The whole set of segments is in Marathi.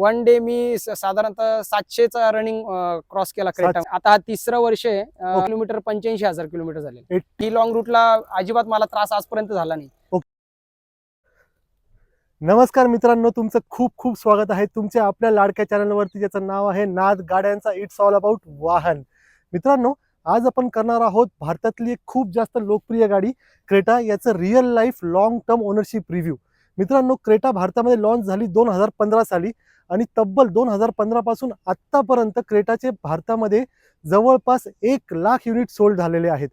वन डे मी साधारणतः सातशेचा रनिंग क्रॉस केला क्रेटा. आता हा तिसरं वर्ष आहे किलोमीटर पंच्याऐंशी हजार किलोमीटर झाले ही लॉंग रूटला अजिबात मला त्रास आजपर्यंत झाला नाही. नमस्कार मित्रांनो तुमचं खूप खूप स्वागत आहे. तुमच्या आपल्या लाडक्या चॅनलवरती ज्याचं नाव आहे नाद गाड्यांचा इट्स ऑल अबाउट वाहन. मित्रांनो आज आपण करणार आहोत भारतातली एक खूप जास्त लोकप्रिय गाडी क्रेटा. याचं real life long term ownership review मित्रांनो क्रेटा भारतामध्ये लॉन्च झाली दोन हजार पंधरा साली आणि तब्बल दोन हजार पंधरा पासून आत्तापर्यंत क्रेटाचे भारतामध्ये जवळपास एक लाख युनिट सोल्ड झालेले आहेत.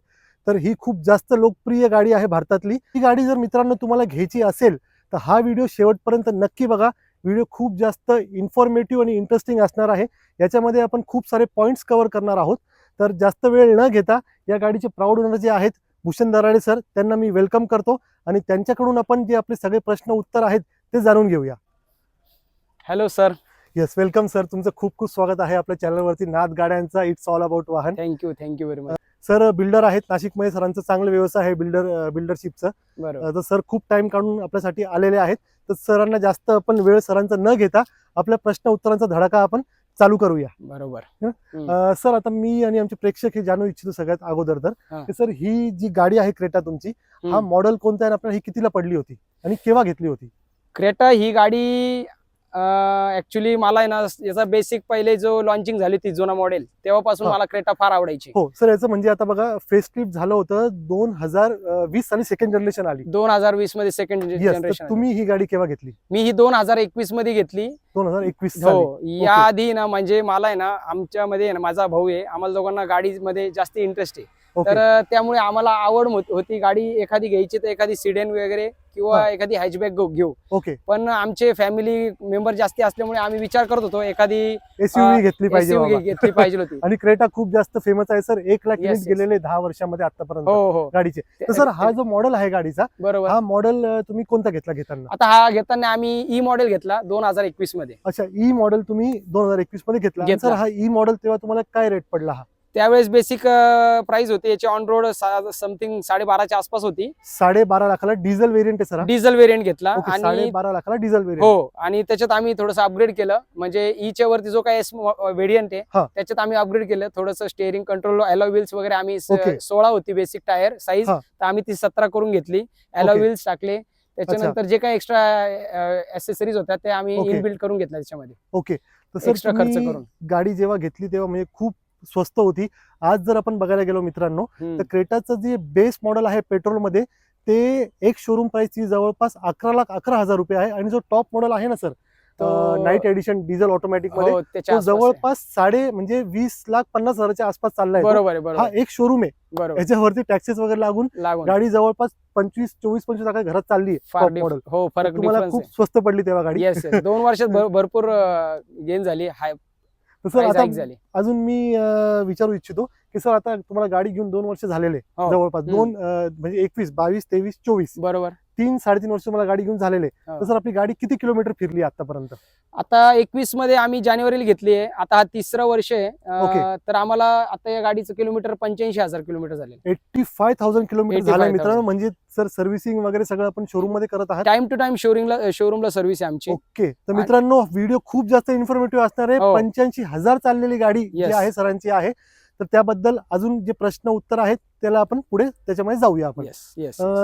तर ही खूप जास्त लोकप्रिय गाडी आहे भारतातली. ही गाडी जर मित्रांनो तुम्हाला घ्यायची असेल तर हा व्हिडिओ शेवटपर्यंत नक्की बघा. व्हिडिओ खूप जास्त इन्फॉर्मेटिव्ह आणि इंटरेस्टिंग असणार आहे. याच्यामध्ये आपण खूप सारे पॉईंट्स कव्हर करणार आहोत. तर जास्त वेळ न घेता या गाडीचे प्राऊड ओनर जे आहेत भूषण दराडे सर त्यांना मी वेलकम करतो. आणि त्यांच्याकडून आपण जे आपले सगळे प्रश्न उत्तर आहेत ते जाणून घेऊया. Hello sir yes welcome sir तुमचं खूप खूप स्वागत आहे आपल्या चॅनलवरती नाद गाड्यांचा इट्स ऑल अबाउट वाहन. Thank you thank you very much sir builder आहेत नाशिकमध्ये सरांचं. चांगलं व्यवसाय आहे बिल्डर बिल्डरशिपचं बरोबर. तर सर खूप टाइम काढून आपल्यासाठी आलेले आहेत. तर सरांना जास्त आपण वेळ सरांचा न घेता आपल्या प्रश्न उत्तरांचा धडाका आपण चालू करूया. बरोबर. सर आता मी आणि आमचे प्रेक्षक हे जाणू इच्छितो सगळ्यात अगोदर तर. सर ही जी गाडी आहे क्रेटा तुमची हा. मॉडेल कोणता आहे आपल्याला ही कितीला पडली होती आणि केव्हा घेतली होती? क्रेटा ही गाडी ऍक्च्युली मला आहे ना याचा बेसिक पहिले जो लॉन्चिंग झाली ती जुना मॉडेल तेव्हापासून. मला क्रेटा फार आवडायची. हो सर याचं म्हणजे आता बघा फेस ट्रिप झालं होतं दोन हजार वीस साली सेकंड जनरेशन आली. दोन हजार वीसमध्ये सेकंड जनरेशन तुम्ही ही गाडी केव्हा घेतली? मी ही दोन हजार एकवीसमध्ये घेतली. दोन हजार एकवीस हो या आधी ना म्हणजे मला आहे ना आमच्यामध्ये माझा भाऊ आहे आम्हाला दोघांना गाडीमध्ये जास्त इंटरेस्ट आहे. तर त्यामुळे आम्हाला आवड होती गाडी एखादी घ्यायची तर एखादी सिडेन वगैरे किंवा. एखादी हॅचबॅक घेऊ. ओके. पण आमचे फॅमिली मेंबर जास्ती असल्यामुळे आम्ही विचार करत होतो एखादी एसयूव्ही घेतली पाहिजे. घेतली पाहिजे होती. आणि क्रेटा खूप जास्त फेमस आहे सर. एक लाख युनिट. गेलेले दहा वर्षामध्ये आतापर्यंत हो हो. गाडीचे. तर सर हा जो मॉडेल आहे गाडीचा बरोबर. हा मॉडेल तुम्ही कोणता घेतला घेताना? आता हा घेताना आम्ही ई मॉडेल घेतला दोन हजार एकवीसमध्ये अच्छा ई मॉडेल तुम्ही दोन हजार एकवीसमध्ये घेतला. सर हा ई मॉडेल तेव्हा तुम्हाला काय रेट पडला हा? त्यावेळेस बेसिक प्राइस होती याची ऑन रोड समथिंग साडेबाराच्या आसपास होती साडे बारा लाखाला डिझेल व्हेरियंट आहे सर? डिझेल व्हेरियंट घेतला आणि बारा लाखाला डिझेल व्हेरियंट हो आणि त्याच्यात आम्ही थोडंसं अपग्रेड केलं म्हणजे ईच्या वरती जो काही व्हेरियंट आहे. त्याच्यात आम्ही अपग्रेड केलं थोडंसं स्टेअरिंग कंट्रोल अॅलो व्हील्स वगैरे आम्ही. सोळा होती बेसिक टायर साईज. तर आम्ही ती सतरा करून घेतली अॅलो ओके. व्हील्स टाकले त्याच्यानंतर जे काही एक्स्ट्रा ऍसेसरीज होत्या ते आम्ही. इनबिल्ड करून घेतल्या त्याच्यामध्ये ओके Extra खर्च करून. गाडी जेव्हा घेतली तेव्हा म्हणजे खूप स्वस्त होती. आज जर आपण बघायला गेलो मित्रांनो. तर क्रेटाचं जे बेस मॉडेल आहे पेट्रोलमध्ये ते एक शोरूम प्राइस ची जवळपास अकरा लाख अकरा हजार रुपये आहे आणि जो टॉप मॉडेल आहे ना सर नाईट एडिशन डिझेल ऑटोमॅटिकमध्ये हो तो. जवळपास साडे म्हणजे वीस लाख पन्नास हजाराच्या आसपास चाललाय. बरोबर आहे हा एक शोरूम आहे. याच्यावरती टॅक्सेस वगैरे लागून गाडी जवळपास पंचवीस चोवीस पंचवीस लाख घरात चालली मॉडेल हो फरक तुम्हाला खूप स्वस्त पडली तेव्हा गाडी. दोन वर्षात भर- भरपूर गेन झाली हाय तर सर आता झाली अजून मी विचारू इच्छितो की सर आता तुम्हाला गाडी घेऊन दोन वर्ष झालेले हो. जवळपास. दोन म्हणजे एकवीस बावीस तेवीस चोवीस बरोबर तीन साडेतीन वर्ष मला गाडी घेऊन झालेले. तर सर आपली गाडी किती किलोमीटर फिरली आतापर्यंत? आता एकवीसमध्ये आम्ही जानेवारीला घेतली आहे. आता हा तिसरं वर्ष आहे. अं, तर आम्हाला आता या गाडीचं किलोमीटर पंच्याऐंशी हजार किलोमीटर झाले एट्टी फाय थाउजंड किलोमीटर 85,000. झालं मित्रांनो. म्हणजे सर सर्व्हिसिंग वगैरे सगळं आपण शोरूममध्ये करत आहात? टाइम टू टाइम शोरूमला शोरूमला सर्व्हिस आहे आमची. ओके. तर मित्रांनो व्हिडिओ खूप जास्त इन्फॉर्मेटिव्ह असणार आहे. हो. पंच्याऐंशी हजार चाललेली गाडी जी Yes. आहे सरांची आहे. तर त्याबद्दल अजून जे प्रश्न उत्तर आहेत त्याला आपण पुढे त्याच्यामध्ये जाऊया आपण.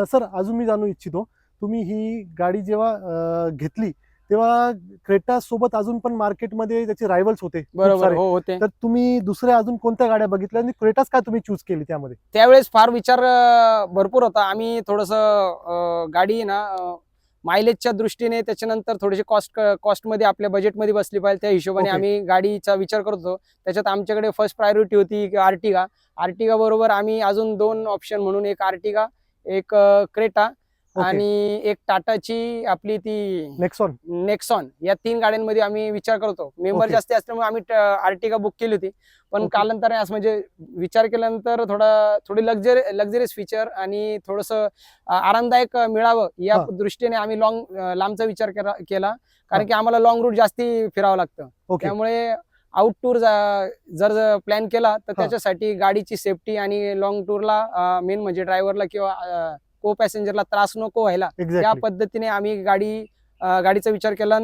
सर अजून मी जाणू इच्छितो तुम्ही ही गाडी जेव्हा घेतली तेव्हा क्रेटा सोबत अजून पण मार्केटमध्ये त्याचे रायव्हल्स होते बरोबर. हो होते. तर तुम्ही दुसऱ्या अजून कोणत्या गाड्या बघितल्या आणि क्रेटाच का तुम्ही चूज केली त्यामध्ये? त्यावेळेस फार विचार भरपूर होता. आम्ही थोडस गाडी ना मायलेजच्या दृष्टीने त्याच्यानंतर थोडीशी कॉस्ट कॉस्टमध्ये आपल्या बजेटमध्ये बसली पाहिजे. त्या हिशोबाने Okay. आम्ही गाडीचा विचार करत त्याच्यात आमच्याकडे फर्स्ट प्रायोरिटी होती आर्टिगा आर्टिगा बरोबर आम्ही अजून दोन ऑप्शन म्हणून एक आर्टिगा एक क्रेटा आणि एक टाटाची आपली ती नेक्सॉन नेक्सॉन या तीन गाड्यांमध्ये आम्ही विचार करतो मेंबर. जास्त असल्यामुळे आम्ही आर्टिगा बुक केली होती पण. कालांतराने असं म्हणजे विचार केल्यानंतर थोडा थोडी लक्झरी लक्झरियस फीचर आणि थोडस आरामदायक मिळावं या. दृष्टीने आम्ही लॉंग लांबचा विचार केला-. कारण की आम्हाला लॉंग रूट जास्ती फिरावं लागतं त्यामुळे आउट टूर जर प्लॅन केला तर. त्याच्यासाठी गाडीची सेफ्टी आणि लॉंग टूरला मेन म्हणजे ड्रायव्हरला किंवा को पॅसेंजरला त्रास नको व्हायला. त्या पद्धतीने आम्ही गाडी गाडीचा विचार केला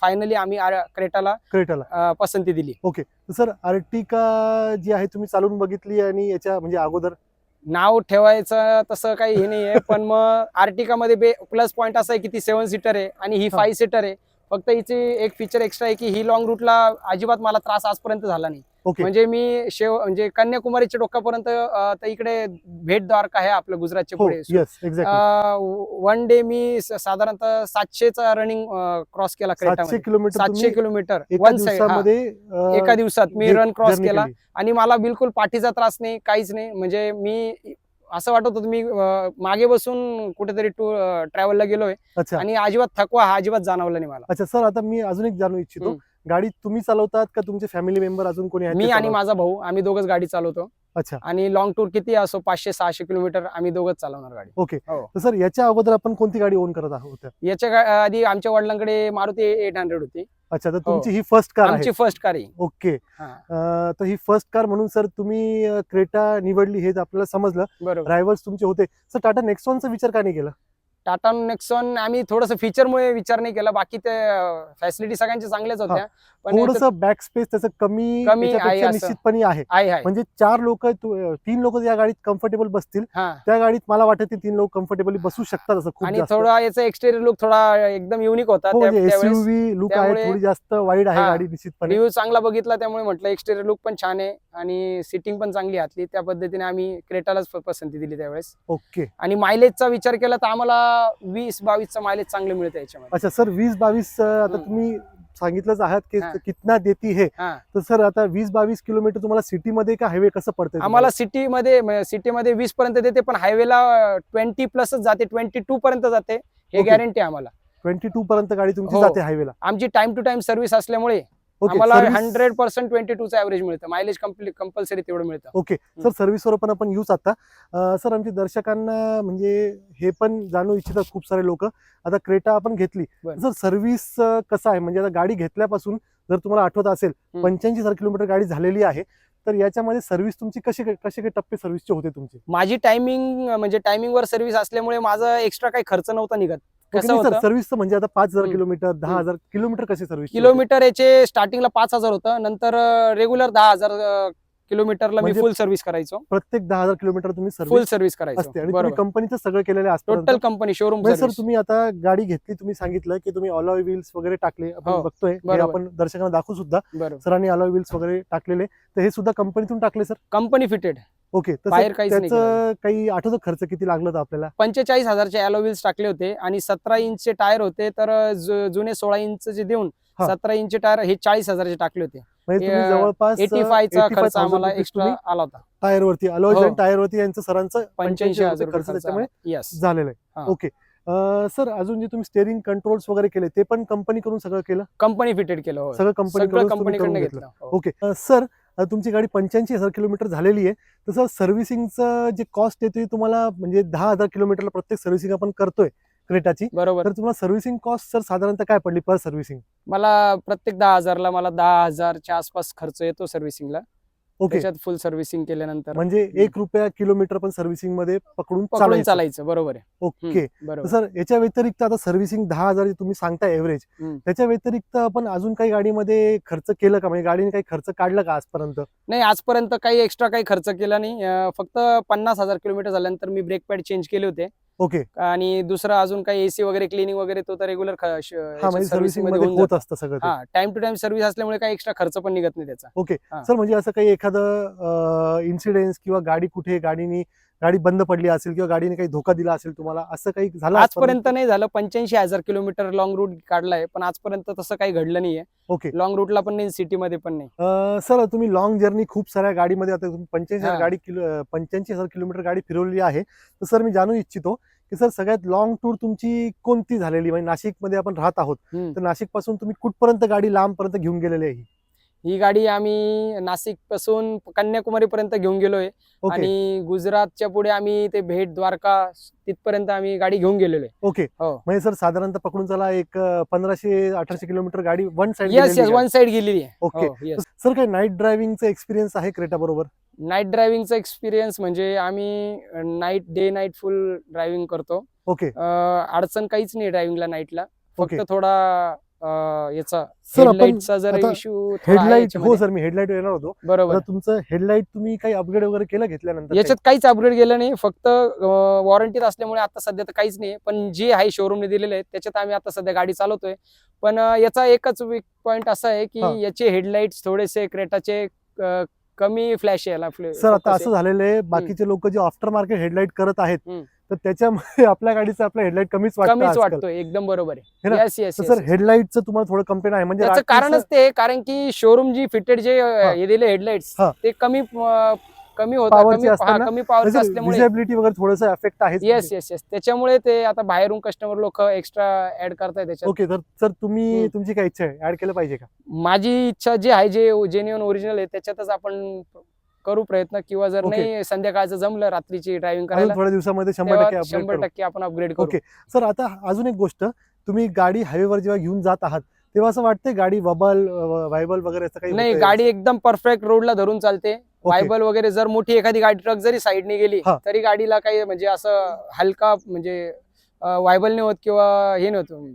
फायनली आम्ही क्रेटाला क्रेटाला. पसंती दिली. तर सर अर्टिका जी आहे तुम्ही चालवून बघितली आणि याच्या म्हणजे अगोदर? नाव ठेवायचं तसं काही हे नाहीये पण मग आर्टिका मध्ये प्लस पॉईंट असा आहे की ती सेव्हन सीटर आहे आणि ही हा. फाईव्ह सीटर आहे. फक्त हिची एक फीचर एक्स्ट्रा आहे की ही लॉंग रूटला अजिबात मला त्रास आजपर्यंत झाला नाही. ओके म्हणजे मी शेव म्हणजे कन्याकुमारीच्या डोक्यापर्यंत अं, तर इकडे भेट द्वारका आहे आपलं गुजरातच्या हो पुढे. येस एक्झॅक्टली वन डे मी स- साधारणतः सातशेचा रनिंग क्रॉस केला सातशे क्रेटामध्ये. किलोमीटर सातशे तुम्ही किलोमीटर एका वन साइड दिवसामध्ये अं, एका दिवसात मी जे- रन क्रॉस journey केला. केली. आणि मला बिलकुल पाठीचा त्रास नाही काहीच नाही. म्हणजे मी असं वाटत होतं मी मागे बसून कुठेतरी टू ट्रॅव्हलला गेलोय. अच्छा. आणि अजिबात थकवा हा अजिबात जाणवला नाही मला. अच्छा सर आता मी अजून एक जाणू इच्छितो. गाडी तुम्ही चालवतात का तुमचे फॅमिली मेंबर अजून कोणी मी आणि? माझा भाऊ आम्ही दोघच गाडी चालवतो. अच्छा. आणि लॉंग टूर किती असो पाचशे सहाशे किलोमीटर आम्ही दोघच चालवणार गाडी. ओके. हो. तर सर याच्या अगोदर आपण कोणती गाडी ओन करत आहोत? याच्या आधी आमच्या वडिलांकडे मारुती एट हंड्रेड होती. अच्छा तर हो. तुमची ही फर्स्ट कार आहे. फर्स्ट कार आहे ओके. हा, अं, तर ही फर्स्ट कार म्हणून सर तुम्ही अं, क्रेटा निवडली हे आपल्याला समजलं. बरोबर. ड्रायव्हर्स तुमचे होते. सर टाटा नेक्सॉनचा विचार का नाही केला? टाटा नेक्सॉन आम्ही थोडस फीचरमुळे विचार नाही केला. बाकी ते फॅसिलिटी सगळ्यांच्या चांगल्याच होत्या. पण थोडस बॅक स्पेस त्याचं कमी कमी आहे. निश्चितपणे आहे. म्हणजे चार लोक तीन लोक या गाडीत कम्फर्टेबल बसतील त्या गाडीत मला वाटतं ते तीन लोक कम्फर्टेबली बसू शकतात असं आणि थोडा याचा एक्सटेरियर लुक थोडा एकदम युनिक होता. हो, म्हणजे एसयूव्ही लुक आहे थोडी जास्त वाईड आहे. गाडी निश्चितपणे. रिव्ह्यू चांगला बघितला त्यामुळे म्हटलं एक्सटेरियर लुक पण छान आहे. आणि सिटिंग पण चांगली घातली त्या पद्धतीने आम्ही क्रेटालाच पसंती दिली त्यावेळेस. ओके. आणि मायलेजचा विचार केला तर आम्हाला वीस बावीसचा मायलेज चांगलं मिळतं याच्यामध्ये अच्छा सर वीस बावीस आता. तुम्ही सांगितलंच आहात की हा. कितना देती है हा तर सर आता वीस बावीस किलोमीटर तुम्हाला सिटीमध्ये का हायवे कसं पडतंय आम्हाला सिटीमध्ये सिटीमध्ये वीस पर्यंत देते पण हायवेला ट्वेंटी प्लसच जाते ट्वेंटी टू पर्यंत जाते हे Okay. गॅरंटी आम्हाला ट्वेंटी टू पर्यंत गाडी तुमची हो. जाते हायवेला आमची टाइम टू टाइम सर्व्हिस असल्यामुळे आम्हाला हंड्रेड पर्सेंट ट्वेंटी टूचं ऍव्हरेज मिळतं. मायलेज कंपल्सरी तेवढं मिळतं. ओके सर सर्व्हिसवर पण आपण येऊच आता. सर आमच्या दर्शकांना म्हणजे हे पण जाणू इच्छितात खूप सारे लोक. आता क्रेटा आपण घेतली. सर सर्व्हिस कसं आहे? म्हणजे आता गाडी घेतल्यापासून जर तुम्हाला आठवत असेल. पंच्याऐंशी हजार किलोमीटर गाडी झालेली आहे. तर याच्यामध्ये सर्व्हिस तुमची कसे कसे काय टप्पे सर्व्हिसचे होते तुमचे? माझी टायमिंग म्हणजे टायमिंग वर सर्व्हिस असल्यामुळे माझा एक्स्ट्रा काही खर्च नव्हता निघत. कसं सर होतं? सर्व्हिस म्हणजे आता पाच हजार. किलोमीटर दहा. हजार किलोमीटर कसे सर्व्हिस किलोमीटर याचे स्टार्टिंगला पाच हजार होतं नंतर रेग्युलर दहा हजार किलोमीटरला मी म्हणजे फुल सर्व्हिस करायचो. प्रत्येक दहा हजार किलोमीटर तुम्ही फुल सर्व्हिस असते करायचो. आणि कंपनीचं सगळं केलेलं आजपर्यंत. टोटल कंपनी शोरूम म्हणजे सर तुम्ही आता गाडी घेतली तुम्ही सांगितलं की तुम्ही अलॉय व्हील्स वगैरे टाकले आपण हो, बघतोय. आपण दर्शकांना दाखवू सुद्धा. सरांनी अलॉय व्हील्स वगैरे टाकलेले. तर हे सुद्धा कंपनीतून टाकले सर? कंपनी फिटेड ओके तर बाहेर काहीच नाही त्याचं काही आठवतं खर्च किती लागला होता आपल्याला? पंचेचाळीस हजारचे अलोव्हिल्स टाकले होते आणि सतरा इंचचे टायर होते तर जु- जुने सोळा इंचचे देऊन हा. सतरा इंचचे टायर हे चाळीस हजारचे टाकले होते. म्हणजे हे, जवळपास एटी फायचा खर्च आम्हाला एक्स्ट्रा आला होता. टायर वरती अलॉय हो. आणि टायर वरती यांचं सरांचं पंच्याऐंशी हजार खर्च त्याच्यामुळे येस झालेलं हा. आहे ओके सर अजून जे तुम्ही स्टेअरिंग कंट्रोल्स वगैरे केले ते पण कंपनी करून सगळं केलं? कंपनी फिटेड केलं सगळं कंपनी सगळं कंपनीकडनं घेतलं. घेतलं हो. ओके. सर तुमची गाडी पंच्याऐंशी हजार किलोमीटर झालेली आहे. तसं सर्व्हिसिंगचं जे कॉस्ट येते तुम्हाला म्हणजे दहा हजार किलोमीटरला प्रत्येक सर्व्हिसिंग आपण करतोय क्रेटाची. बरोबर. तर तुम्हाला सर्व्हिसिंग कॉस्ट सर साधारणतः काय पडली पर सर्व्हिसिंग मला प्रत्येक दहा हजारला मला दहा हजारच्या आसपास खर्च येतो सर्व्हिसिंगला ओके. त्याच्यात फुल सर्व्हिसिंग केल्यानंतर. म्हणजे एक रुपया किलोमीटर पण सर्व्हिसिंगमध्ये पकडून पकडून चालायचं. चालायचं बरोबर आहे. ओके. हम्म, बरोबर. सर याच्या व्यतिरिक्त आता सर्व्हिसिंग दहा हजार जे तुम्ही सांगताय एव्हरेज हम्म. त्याच्या व्यतिरिक्त आपण अजून काही गाडीमध्ये खर्च केलं का? म्हणजे गाडीने काही खर्च काढला का आजपर्यंत? नाही आजपर्यंत काही एक्स्ट्रा काही खर्च केला नाही. अं, फक्त पन्नास हजार किलोमीटर झाल्यानंतर मी ब्रेक पॅड चेंज केले होते. ओके आणि दुसरं अजून काही एसी वगैरे क्लिनिंग वगैरे तो तर रेग्युलर हा म्हणजे सर्व्हिसिंगमध्ये होत असतं सगळं. हा टाइम टू टाइम सर्व्हिस असल्यामुळे काही एक्स्ट्रा खर्च पण निघत नाही त्याचा ओके. सर म्हणजे असं काही एखादं इन्सिडेन्स किंवा गाडी कुठे गाडीनी गाडी बंद पडली असेल किंवा गाडीने काही धोका दिला असेल तुम्हाला असं काही झालं आजपर्यंत? नाही झालं. पंच्याऐंशी हजार किलोमीटर लॉंग रूट काढलाय. पण आजपर्यंत तसं काही घडलं नाहीये. ओके. लॉंग रूटला पण नाही सिटी मध्ये पण नाही. सर तुम्ही लॉंग जर्नी खूप साऱ्या गाडीमध्ये आता तुम्ही पंच्याऐंशी हजार. गाडी पंच्याऐंशी हजार किलोमीटर गाडी फिरवली आहे. तर सर मी जाणू इच्छितो की सर सगळ्यात लॉंग टूर तुमची कोणती झालेली? म्हणजे नाशिकमध्ये आपण राहत आहोत. तर नाशिकपासून तुम्ही कुठपर्यंत गाडी लांबपर्यंत घेऊन गेलेली आहे? ही? गाडी आम्ही नाशिकपासून कन्याकुमारी पर्यंत घेऊन गेलोय ओके आणि गुजरातच्या पुढे आम्ही ते भेट द्वारका तिथपर्यंत आम्ही गाडी घेऊन गेलेलो आहे ओके हो. म्हणजे सर साधारणतः पकडून चला एक पंधराशे अठराशे किलोमीटर गाडी one yes yes side one side गेलेली आहे ओके. हो. सर काही नाईट ड्रायव्हिंगचा एक्सपिरियन्स आहे क्रेटा बरोबर नाईट ड्रायव्हिंगचा एक्सपिरियन्स म्हणजे आम्ही night day night full driving करतो ओके अं, अडचण काहीच नाही ड्रायव्हिंगला नाईटला. फक्त थोडा याचा सर आपण हेडलाईटचा जर आता इश्यू हेडलाईट हो सर मी हेडलाईट येणार होतो. बरोबर. आता तुमचं हेडलाईट तुम्ही काही अपग्रेड वगैरे केलं घेतल्यानंतर याच्यात काहीच अपग्रेड गेलं नाही. फक्त वॉरंटीत असल्यामुळे आता सध्या तर काहीच नाही. पण जे आहे शोरूमने दिलेले आहे त्याच्यात आम्ही आता सध्या गाडी चालवतोय. पण अं, याचा एकच वीक पॉइंट असा आहे की. याचे हेडलाईट्स थोडेसे क्रेटाचे अं, कमी फ्लॅश यायला सर आता असं झालेलं आहे बाकीचे लोक जे आफ्टर मार्केट हेडलाईट करत आहेत हम्म. तर त्याच्यामुळे आपल्या गाडीचं आपलं हेडलाईट कमीच वाटतं कमीच. वाटतोय एकदम बरोबर हे ना? आहे येस येस तर सर हेडलाईटचं तुम्हाला थोडं कंप्लेंट आहे म्हणजे त्याचं रात्रीचं- कारणच ते आहे, कारण की शोरूम जी फिटेड जे अं, हा. दिले हेडलाईट्स हा. ते कमी अं, कमी होता कमी असतात हा, ना? कमी पॉवरचे म्हणजे असल्यामुळे विजिबिलिटी वगैरे थोडंसं एफेक्ट आहे येस येस येस त्याच्यामुळे ते आता बाहेरून कस्टमर लोक एक्स्ट्रा ऍड करताय त्याच्यात ओके तर सर तुम्ही हम्म. तुमची काय इच्छा आहे ऍड केलं पाहिजे का माझी इच्छा जी आहे जे जेन्युअन ओरिजिनल आहे त्याच्यातच आपण करू प्रयत्न किंवा जर Okay. नाही संध्याकाळचं जमलं रात्रीची ड्रायव्हिंग अजून करायला थोड्या दिवसामध्ये शंभर तेव्हा टक्के अपग्रेड शंभर करू टक्के आपण अपग्रेड करू Okay. सर आता अजून एक गोष्ट तुम्ही गाडी हायवेवर जेव्हा घेऊन जात आहात तेव्हा असं वाटतंय गाडी वबल व्हायबल वगैरे असं काही नाही होतंय? गाडी एकदम परफेक्ट रोडला धरून चालते. वायबल वगैरे जर मोठी एखादी गाडी ट्रक जरी साईडने गेली हा. तरी गाडीला काही म्हणजे असं हलका म्हणजे वायबल नाही होत किंवा हे नव्हतं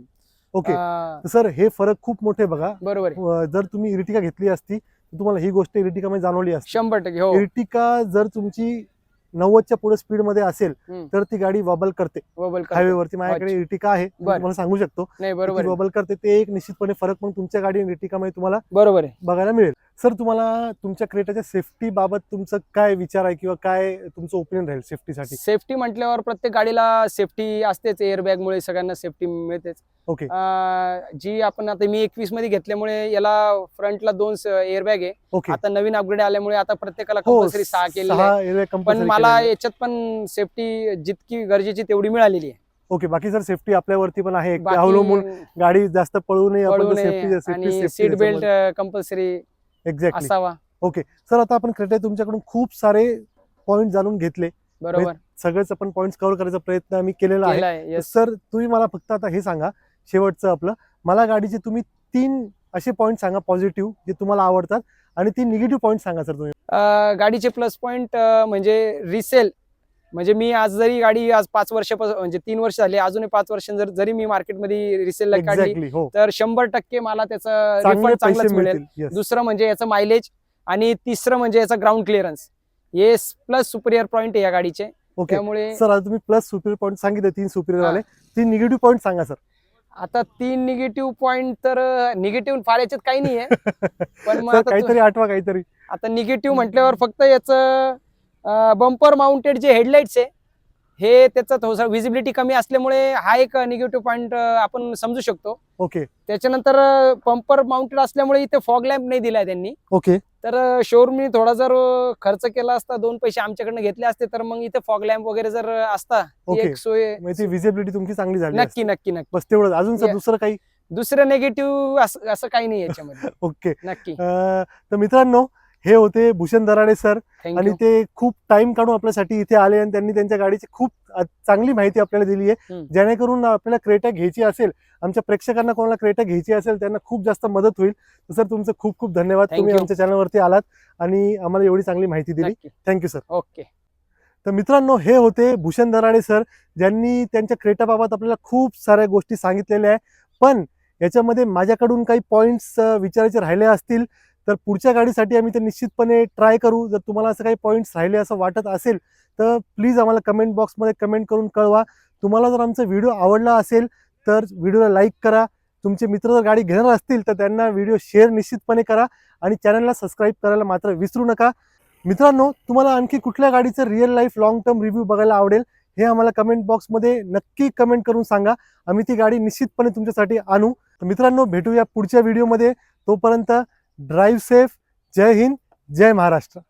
ओके सर हे फरक खूप मोठे बघा बरोबर आहे जर तुम्ही इर्टिका घेतली असती तुम्हाला ही गोष्ट इर्टिका मध्ये जाणवली असती शंभर टक्के हो इर्टिका जर तुमची नव्वदच्या पुढे स्पीडमध्ये असेल हम्म. तर ती गाडी वबल करते वबल करते. हायवेवरती माझ्याकडे अच्छा. इर्टिका आहे मी बरं. तुम्हाला सांगू शकतो नाही बरोबर आहे. वबल करते ते एक निश्चितपणे फरक मग तुमच्या गाडी आणि इर्टिका मध्ये तुम्हाला बरोबर आहे बघायला मिळेल सर तुम्हाला तुमच्या क्रेटाच्या सेफ्टी बाबत तुमचं काय विचार आहे किंवा काय तुमचं ओपिनियन राहील सेफ्टीसाठी सेफ्टी म्हटल्यावर प्रत्येक गाडीला सेफ्टी असतेच एअरबॅग मुळे सगळ्यांना सेफ्टी मिळतेच. ओके जी आपण आता मी एकवीसमध्ये घेतल्यामुळे याला फ्रंटला दोन एअरबॅग आहे. ओके आता नवीन अपग्रेड आल्यामुळे आता प्रत्येकाला हो कंपल्सरी सहा आहे. सहा airbag पण मला. याच्यात पण सेफ्टी जितकी गरजेची तेवढी मिळालेली आहे. ओके बाकी सर सेफ्टी आपल्यावरती पण आहे. अवलंबून गाडी जास्त पळू नये सीट बेल्ट कंपल्सरी एक्झॅक्टली असावा. सर आता आपण क्रेटा तुमच्याकडून खूप सारे पॉइंट जाणून घेतले. बरोबर. सगळेच आपण पॉइंट कव्हर करायचा प्रयत्न आम्ही केलेला आहे. सर तुम्ही मला फक्त आता हे सांगा शेवटचं आपलं. मला गाडीचे तुम्ही तीन असे पॉइंट सांगा पॉझिटिव्ह जे तुम्हाला आवडतात. आणि तीन निगेटिव्ह पॉइंट सांगा सर तुम्ही. गाडीचे प्लस पॉइंट म्हणजे रिसेल म्हणजे मी आज जरी गाडी आज पाच वर्षापासून म्हणजे तीन वर्ष झाली अजूनही पाच वर्ष जर जरी मी मार्केटमध्ये रिसेलला काढली हो. तर शंभर टक्के मला त्याचं रिफंड चांगलंच मिळेल. Yes. दुसरं म्हणजे याचं मायलेज आणि तिसरं म्हणजे याचा ग्राउंड क्लिअरन्स हे प्लस सुपिरियर पॉईंट आहे या गाडीचे. त्यामुळे सर आता तुम्ही प्लस सुपिरियर पॉईंट सांगितले तीन सुपिरियर. वाले. तीन निगेटिव्ह पॉईंट सांगा सर आता तीन निगेटिव्ह पॉईंट तर निगेटिव्ह फार याच्यात काही नाहीये. पण काहीतरी आठवा काहीतरी. आता निगेटिव्ह म्हटल्यावर फक्त याचं बंपर माउंटेड जे हेडलाईट्स आहे हे त्याचं थोडंसं विजिबिलिटी कमी असल्यामुळे हा एक निगेटिव्ह पॉईंट आपण समजू शकतो. ओके त्याच्यानंतर बंपर माउंटेड असल्यामुळे इथे फॉग लॅम्प नाही दिलाय त्यांनी. ओके तर शोरूमनी थोडा जर खर्च केला असता दोन पैसे आमच्याकडनं घेतले असते तर मग इथे फॉग लॅम्प वगैरे जर असता Okay. एक सोय म्हणजे विजिबिलिटी तुमची चांगली झाली नक्की असती. नक्की नक्की बस तेवढं अजून सर Yeah. दुसरं काही? दुसरं नेगेटिव्ह असं काही नाही याच्यामध्ये. ओके नक्की. अं, तर मित्रांनो हे होते भूषण दराडे सर. आणि ते खूप टाइम काढून आपल्यासाठी इथे आले आणि त्यांनी त्यांच्या गाडीची खूप चांगली माहिती आपल्याला दिली आहे. जेणेकरून आपल्याला क्रेटा घ्यायची असेल आमच्या प्रेक्षकांना कोणाला क्रेटा घ्यायची असेल त्यांना खूप जास्त मदत होईल. तर सर तुमचं खूप खूप धन्यवाद. तुम्ही. आमच्या चॅनलवरती आलात आणि आम्हाला एवढी चांगली माहिती दिली. थँक्यू सर ओके तर मित्रांनो हे होते भूषण दराडे सर ज्यांनी त्यांच्या क्रेटाबाबत आपल्याला खूप साऱ्या गोष्टी सांगितलेल्या आहे. पण याच्यामध्ये माझ्याकडून काही पॉईंट्स विचारायचे राहिले असतील तर पुढच्या गाडीसाठी आम्ही ते निश्चितपणे ट्राय करू. जर तुम्हाला असं काही पॉईंट्स राहिले असं वाटत असेल तर प्लीज आम्हाला कमेंट बॉक्समध्ये कमेंट करून कळवा. तुम्हाला जर आमचा व्हिडिओ आवडला असेल तर व्हिडिओला लाईक करा. तुमचे मित्र जर गाडी घेणार असतील तर त्यांना व्हिडिओ शेअर निश्चितपणे करा आणि चॅनलला सबस्क्राईब करायला मात्र विसरू नका. मित्रांनो तुम्हाला आणखी कुठल्या गाडीचं real life long term review बघायला आवडेल हे आम्हाला कमेंट बॉक्समध्ये नक्की कमेंट करून सांगा. आम्ही ती गाडी निश्चितपणे तुमच्यासाठी आणू. तर मित्रांनो भेटूया पुढच्या व्हिडिओमध्ये तोपर्यंत ड्राईव्ह सेफ. जय हिंद जय महाराष्ट्र.